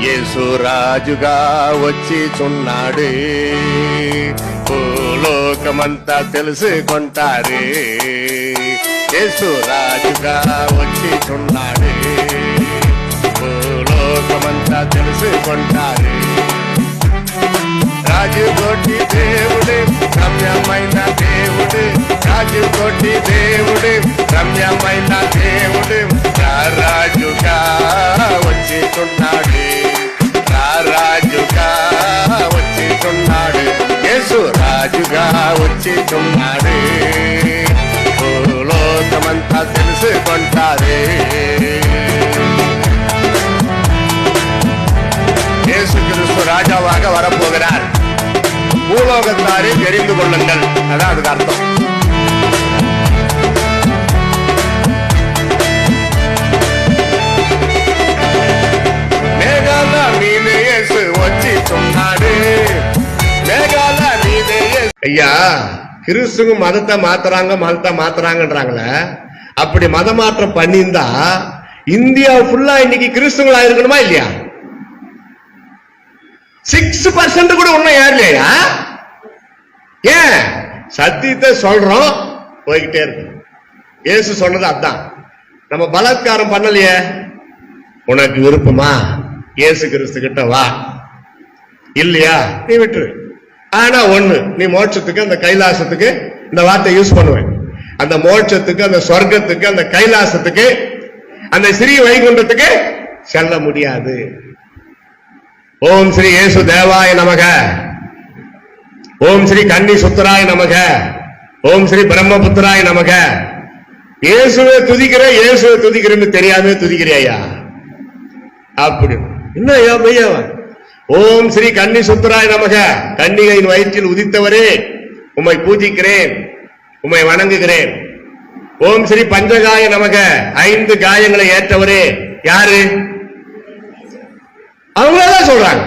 యేసు రాజుగా వచ్చి చున్నాడే లోకమంతా తెలుసుకుంటారే. యేసు రాజుగా వచ్చి చున్నాడే లోకమంతా తెలుసుకుంటారే. రాజుకోటి దేవుడు రమ్యమైన దేవుడే. రాజుకోటి దేవుడు రమ్యమైన దేవుడు. రాజుగా వచ్చి చున్నాడే వచ్చిచున్నాడు భూలోకమంతా తెలుసుకుంటారే இயேசு கிறிஸ்து ராஜாவாக வரப்போகிறார் பூலோகத்தாரே தெரிந்து கொள்ளுங்கள் அதான் அதுக்கு அர்த்தம் ஐயா கிறிஸ்துவ மதத்தை மாத்துறாங்க மதத்தை மாத்துறாங்கன்றாங்களே அப்படி மத மாற்றம் பண்ணியிருந்தா இந்தியா ஃபுல்லா இன்னைக்கு கிறிஸ்துவங்களா இருக்கணுமா இல்லையா? சிக்ஸ் பர்சன்ட் கூட ஒண்ணும் இல்லையா ஏன்? சத்தியத்தை சொல்றோம் போய்கிட்டே இருக்கு. இயேசு சொன்னது அதான். நம்ம பலாத்காரம் பண்ணலையே? உனக்கு விருப்பமா? இயேசு கிறிஸ்து கிட்ட வா. இல்லையா? நீ விட்டுரு. ஆனா ஒண்ணு நீ மோட்சத்துக்கு அந்த கைலாசத்துக்கு இந்த வார்த்தை யூஸ் பண்ணுவேன். அந்த மோட்சத்துக்கு அந்த சொர்க்கத்துக்கு அந்த கைலாசத்துக்கு அந்த சிறிய வைகுண்டத்துக்கு செல்ல முடியாது. ஓம் ஸ்ரீ இயேசு தேவாய நமக. ஓம் ஸ்ரீ கன்னி சுத்தராய நமக. ஓம் ஸ்ரீ பிரம்மபுத்திராய நமக. இயேசுவை துதிக்கிற இயேசுவை துதிக்கிறேன்னு தெரியாம துதிக்கிறியா அப்படி என்ன ஐயா மெய்யா ஓம் ஸ்ரீ கன்னி சுத்தராய நமக. கன்னிகையின் வயிற்றில் உதித்தவரே உம்மை பூஜிக்கிறேன் உம்மை வணங்குகிறேன். ஓம் ஸ்ரீ பஞ்சகாய நமக. ஐந்து காயங்களை ஏற்றவரே. யாரு? அவங்களதான் சொல்றாங்க.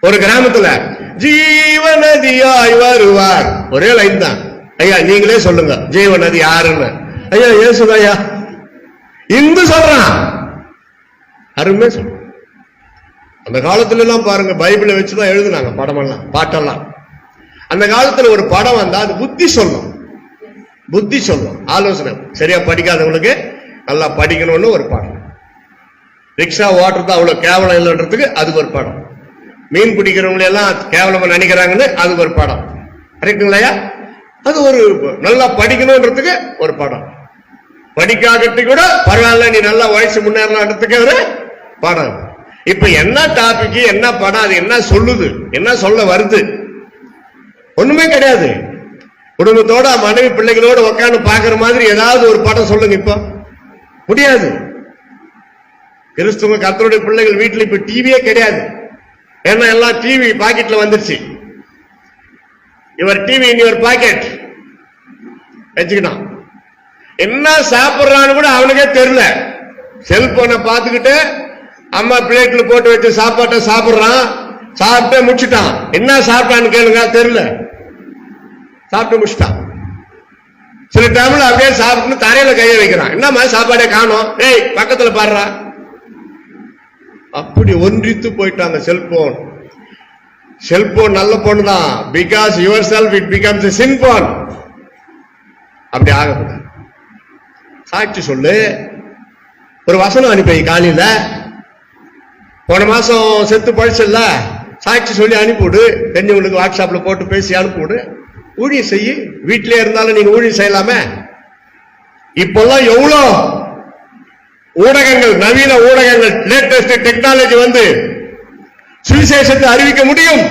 ஒரு கிராமத்துல ஜீவநதியாய் வருவார். ஒரே லைன் தான். ஐயா நீங்களே சொல்லுங்க ஜீவநதி யாருன்னு. ஐயா ஏசுதாயா ஐயா இந்து சொல்றான். அருமே சொல்றான். அந்த காலத்துல எல்லாம் பாருங்க பைபிளை வச்சுதான் எழுதுனாங்க படமெல்லாம் பாட்டெல்லாம். அந்த காலத்துல ஒரு படம் வந்தா அது புத்தி சொல்லும். புத்தி சொல்லும் ஆலோசனை. சரியா படிக்காதவங்களுக்கு நல்லா படிக்கணும்னு ஒரு பாடம். ரிக்ஷா ஓட்டுறது அவ்வளவு கேவலம் இல்லைன்றதுக்கு அதுக்கு ஒரு படம். மீன் பிடிக்கிறவங்களை எல்லாம் கேவலமா நினைக்கிறாங்கன்னு அதுக்கு ஒரு படம். கரெக்டுங்களையா அது ஒரு நல்லா படிக்கணும்ன்றதுக்கு ஒரு படம். படிக்காததுக்கு கூட பரவாயில்ல நீ நல்லா வயசு முன்னேறலான்றதுக்கு ஒரு படம். இப்ப என்ன டாபிக் என்ன படம் அது என்ன சொல்லுது என்ன சொல்ல வருது? ஒண்ணுமே கிடையாது. குடும்பத்தோட மனைவி பிள்ளைகளோட உட்காந்து பாக்குற மாதிரி ஏதாவது ஒரு படம் சொல்லுங்க இப்போ. முடியாது. கிறிஸ்துவ கத்தருடைய பிள்ளைகள் வீட்டுல இப்ப டிவியே கிடையாது. ஏன்னா எல்லாம் டிவி பாக்கெட்ல வந்துருச்சு. இவர் டிவி இன் யுவர் பாக்கெட் வச்சுக்கிட்டான். என்ன சாப்பிடுறான்னு கூட அவனுக்கே தெரியல. செல்போனை பார்த்துக்கிட்டு அம்மா பிளேட்ல போட்டு வச்ச சாப்பாட்டை சாப்பிடுறான். சாப்பிட்டே முடிச்சுட்டான். என்ன சாப்பிட்டான்னு கேளுங்க தெரியல. சாப்பிட்டு முடிச்சிட்டான். சில டைம்ல அப்படியே சாப்பிட்டு தரையில கையை வைக்கிறான். என்னம்மா சாப்பாடே காணோம். ஏய் பக்கத்துல பாடுறா அப்படி ஒன்றித்து போயிட்டாங்க செல்போன் செல்போன் நல்ல பொண்ணு தான். Because your self it becomes sin phone அப்படி ஆகக்கூடாது. சாட்சி சொல்லு. ஒரு வசனம் அனுப்பி காலையில். போன மாசம் செத்து பழிச்சல்ல சாட்சி சொல்லி அனுப்பிவிடு. தெரிஞ்சவங்களுக்கு வாட்ஸ்அப்ல போட்டு பேசி அனுப்பிவிடு. ஊழியம் செய்யு வீட்டிலே இருந்தாலும் நீங்க ஊழியம் செய்யலாமே? இப்பெல்லாம் எவ்வளோ ஊடகங்கள் நவீன ஊடகங்கள் லேட்டஸ்ட் டெக்னாலஜி வந்து சுவிசேஷத்தை அறிவிக்க முடியும்?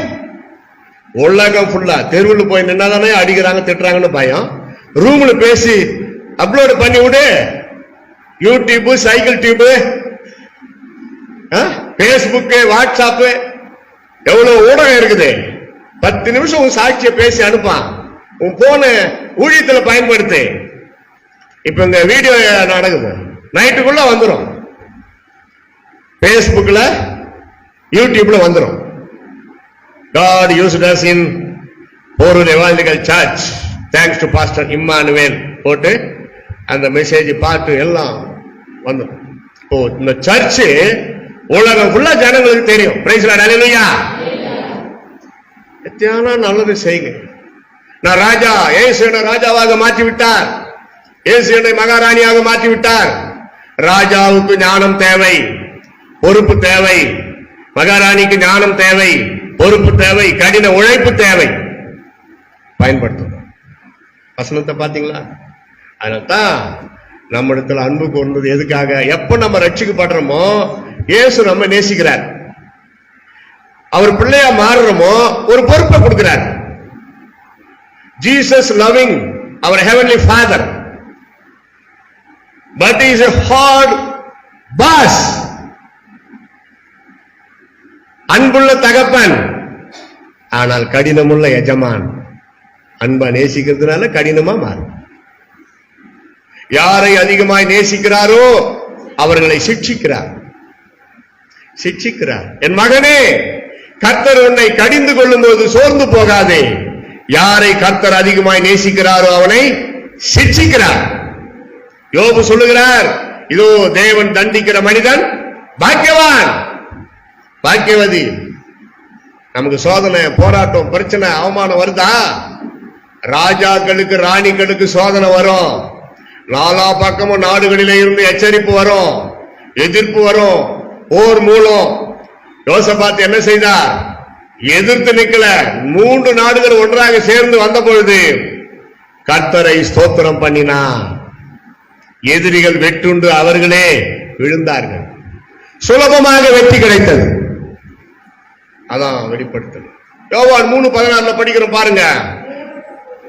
உலகம் ஃபுல்லா தெருவில் போய் நின்னாதானே அடிக்கிறாங்க திட்டுறாங்கன்னு பயம். ரூம்ல பேசி அப்லோடு பண்ணி விடு YouTube cycle tube Facebook WhatsApp எவ்வளவு ஊடகம் இருக்குது? பத்து நிமிஷம் உன் சாட்சியை பேசி அனுப்பான். உன் போன ஊழியத்தில் பயன்படுத்து. இப்ப இந்த வீடியோ நடக்குது. நைட்டுக்குள்ள வந்துடும் பேஸ்புக்ல யூடியூப்ல வந்துடும் God use us in Porur evangelical church thanks to pastor Immanuel போட்டு அந்த மெசேஜ் பார்த்து எல்லாம் வந்துடும் இப்போ இந்த சர்ச்சு உலகம் ஃபுல்லா ஜனங்களுக்கு தெரியும். பிரைஸ்ல நல்லையா எத்தியானா நல்லது செய்யுங்க. நான் ராஜா ஏசு என்னை ராஜாவாக மாற்றி விட்டார் ஏசு என்னை மகாராணியாக மாற்றி விட்டார் ராஜாவுக்கு ஞானம் தேவை பொறுப்பு தேவை மகாராணிக்கு ஞானம் தேவை பொறுப்பு தேவை கடின உழைப்பு தேவை. பயன்படுத்தும் வசனத்தை பாத்தீங்களா அதனால்தான் நம்ம இடத்துல அன்பு கொண்டது எதுக்காக? எப்ப நம்ம ரட்சிக்கப்படுறோமோ இயேசு நம்ம நேசிக்கிறார். அவர் பிள்ளையா மாறுறோமோ ஒரு பொறுப்பை கொடுக்கிறார். Jesus loving our heavenly father but is a hard boss அன்புள்ள தகப்பன் ஆனால் கடினமுள்ள எஜமான். அன்பா நேசிக்கிறதுனால கடினமா மாறும். யாரை அதிகமாய் நேசிக்கிறாரோ அவர்களை சிட்சிக்கிறார் சிட்சிக்கிறார் என் மகனே கர்த்தர் உன்னை கடிந்து கொள்ளும் போது சோர்ந்து போகாதே. யாரை கர்த்தர் அதிகமாய் நேசிக்கிறாரோ அவனை சிட்சிக்கிறார் யோபு சொல்லுகிறார் இதோ தேவன் தண்டிக்கிற மனிதன் பாக்கியவான். பாக்கியவதி நமக்கு சோதனை போராட்டம் பிரச்சனை அவமானம் வருதா? ராஜாக்களுக்கு ராணிகளுக்கு சோதனை வரும். நாலா பக்கமும் நாடுகளில இருந்து எச்சரிப்பு வரும். எதிர்ப்பு வரும். போர் மூலம். யோசபாத் என்ன செய்தார்? எதிர்த்து நிக்கல. மூன்று நாடுகள் ஒன்றாக சேர்ந்து வந்த பொழுது கர்த்தரை ஸ்தோத்திரம் பண்ணினா எதிரிகள் வெட்டுண்டு அவர்களே விழுந்தார்கள். சுலபமாக வெற்றி கிடைத்தது. அதான் வெளிப்படுத்தல். யோவான் மூணு பதினாறுல படிக்கிறோம் பாருங்க.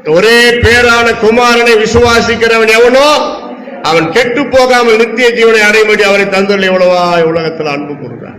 ஒரே பேரான குமாரனை விசுவாசிக்கிறவன் எவனோ? அவன் கெட்டு போகாமல் நித்திய ஜீவனை அடையும்படி அவரை தந்துள்ள எவ்வளவா உலகத்தில் அன்பு கூறுகிறார்.